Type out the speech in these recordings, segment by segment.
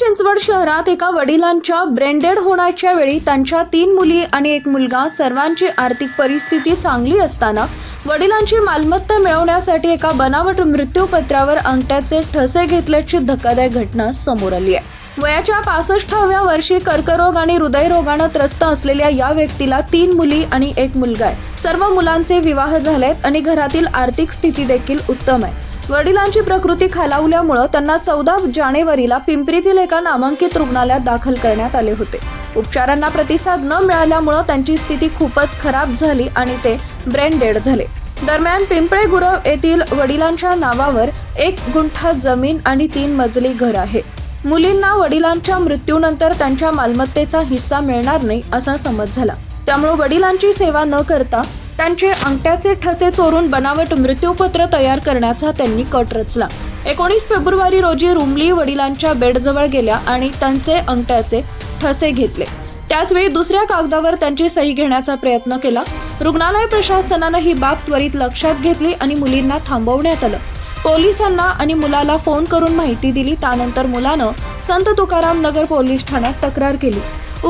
चिंचवड शहरात एका वडिलांच्या ब्रेंडेड होण्याच्या वेळी त्यांच्या तीन मुली आणि एक मुलगा सर्वांची आर्थिक परिस्थिती चांगली असताना वडिलांची मालमत्ता मिळवण्यासाठी एका बनावट मृत्यूपत्रावर अंगठ्याचे ठसे घेतल्याची धक्कादायक घटना समोर आली आहे. वयाच्या पासष्टाव्या वर्षी कर्करोग आणि हृदयरोगानं त्रस्त असलेल्या या व्यक्तीला तीन मुली आणि एक मुलगा आहे. सर्व मुलांचे विवाह झालेत आणि घरातील आर्थिक स्थिती देखील उत्तम आहे. वडिलांची प्रकृती खालावल्यामुळं त्यांना चौदा जानेवारीला पिंपरीतील एका नामांकित रुग्णालयात दाखल करण्यात आले होते. उपचारांना प्रतिसाद न मिळाल्यामुळं त्यांची स्थिती खूपच खराब झाली आणि ते ब्रेन डेड झाले. दरम्यान पिंपळे गुरव येथील वडिलांच्या नावावर एक गुंठा जमीन आणि तीन मजली घर आहे. मुलींना वडिलांच्या मृत्यूनंतर त्यांच्या मालमत्तेचा हिस्सा मिळणार नाही असा समज झाला. त्यामुळे वडिलांची सेवा न करता त्यांचे अंगठ्याचे ठसे चोरून बनावट मृत्यूपत्र तयार करण्याचा त्यांनी कट रचला. एकोणीस फेब्रुवारी रोजी रुमली वडिलांच्या बेडजवळ गेल्या आणि त्यांचे अंगठ्याचे ठसे घेतले. त्याचवेळी दुसऱ्या कागदावर त्यांची सही घेण्याचा प्रयत्न केला. रुग्णालय प्रशासनानं ही बाब त्वरित लक्षात घेतली आणि मुलींना थांबवण्यात आलं. पोलिसांना आणि मुलाला फोन करून माहिती दिली. त्यानंतर मुलानं संत तुकाराम नगर पोलीस ठाण्यात तक्रार केली.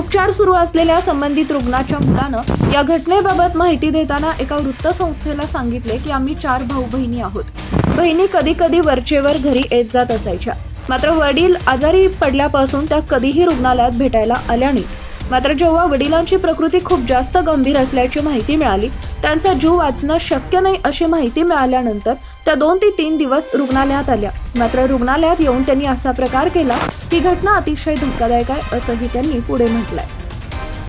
उपचार सुरू असलेल्या संबंधित रुग्णाच्या मुलानं या घटनेबाबत माहिती देताना एका वृत्तसंस्थेला सांगितले की आम्ही चार भाऊ बहिणी आहोत. बहिणी कधी कधी वरचेवर घरी येत जात असायच्या. मात्र वडील आजारी पडल्यापासून त्या कधीही रुग्णालयात भेटायला आल्या नाहीत. मात्र जेव्हा वडिलांची प्रकृती खूप जास्त गंभीर असल्याची माहिती मिळाली त्यांचा जीव वाचणं शक्य नाही अशी माहिती मिळाल्यानंतर त्या दोन ते तीन दिवस रुग्णालयात आल्या. मात्र रुग्णालयात येऊन त्यांनी असा प्रकार केला ही घटना अतिशय धक्कादायक आहे असंही त्यांनी पुढे म्हटलंय.